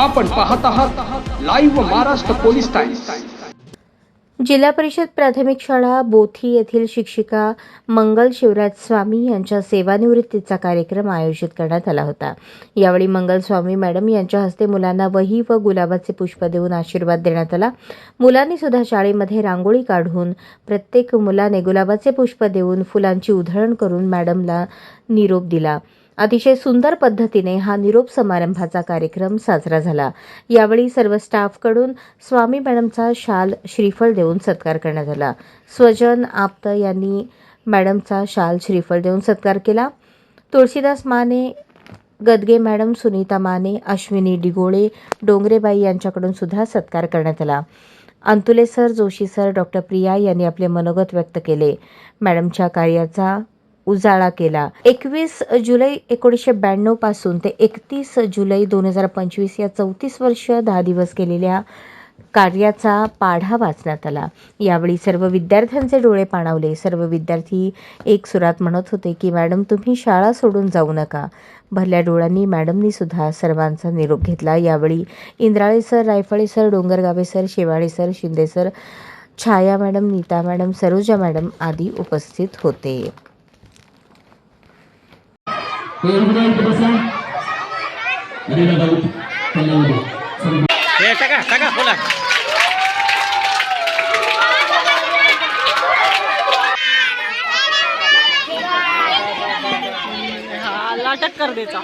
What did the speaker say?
आपण पाहत आहात लाईव्ह महाराष्ट्र पोलीस टाइम्स जिल्हा परिषद प्राथमिक शाळा बोथी येथील शिक्षिका मंगल शिवराज स्वामी यांच्या सेवानिवृत्तीचा कार्यक्रम आयोजित करण्यात आला होता. यावेळी मंगल स्वामी मॅडम यांच्या हस्ते मुलांना वही व गुलाबाचे पुष्प देऊन आशीर्वाद देण्यात आला. मुलांनी सुद्धा शाळेमध्ये रांगोळी काढून प्रत्येक मुलाने गुलाबाचे पुष्प देऊन फुलांची उधळण करून मॅडमला निरोप दिला. अतिशय सुंदर पद्धतीने हा निरोप समारंभाचा कार्यक्रम साजरा झाला. यावेळी सर्व स्टाफकडून स्वामी मॅडमचा शाल श्रीफळ देऊन सत्कार करण्यात आला. स्वजन आप्त यांनी मॅडमचा शाल श्रीफळ देऊन सत्कार केला. तुळशीदास माने गदगे मॅडम सुनीता माने अश्विनी डिगोळे डोंगरेबाई यांच्याकडून सुद्धा सत्कार करण्यात आला. Antule sir Joshi sir doctor Priya यांनी आपले मनोगत व्यक्त केले. मॅडमच्या कार्याचा उजाळा केला. एकवीस जुलै एकोणीसशे ब्याण्णवपासून ते एकतीस जुलै दोन हजार पंचवीस या चौतीस वर्ष दहा दिवस केलेल्या कार्याचा पाढा वाचण्यात आला. यावेळी सर्व विद्यार्थ्यांचे डोळे पाणावले. सर्व विद्यार्थी एक सुरात म्हणत होते की मॅडम तुम्ही शाळा सोडून जाऊ नका. भरल्या डोळ्यांनी मॅडमनी सुद्धा सर्वांचा निरोप घेतला. यावेळी Indrale sir Raiphale sir Dongargave sir Shewale sir Shinde sir Chhaya madam Nita madam Saroja madam आदी उपस्थित होते. टाका टाका बोला. हा लाटक कर देता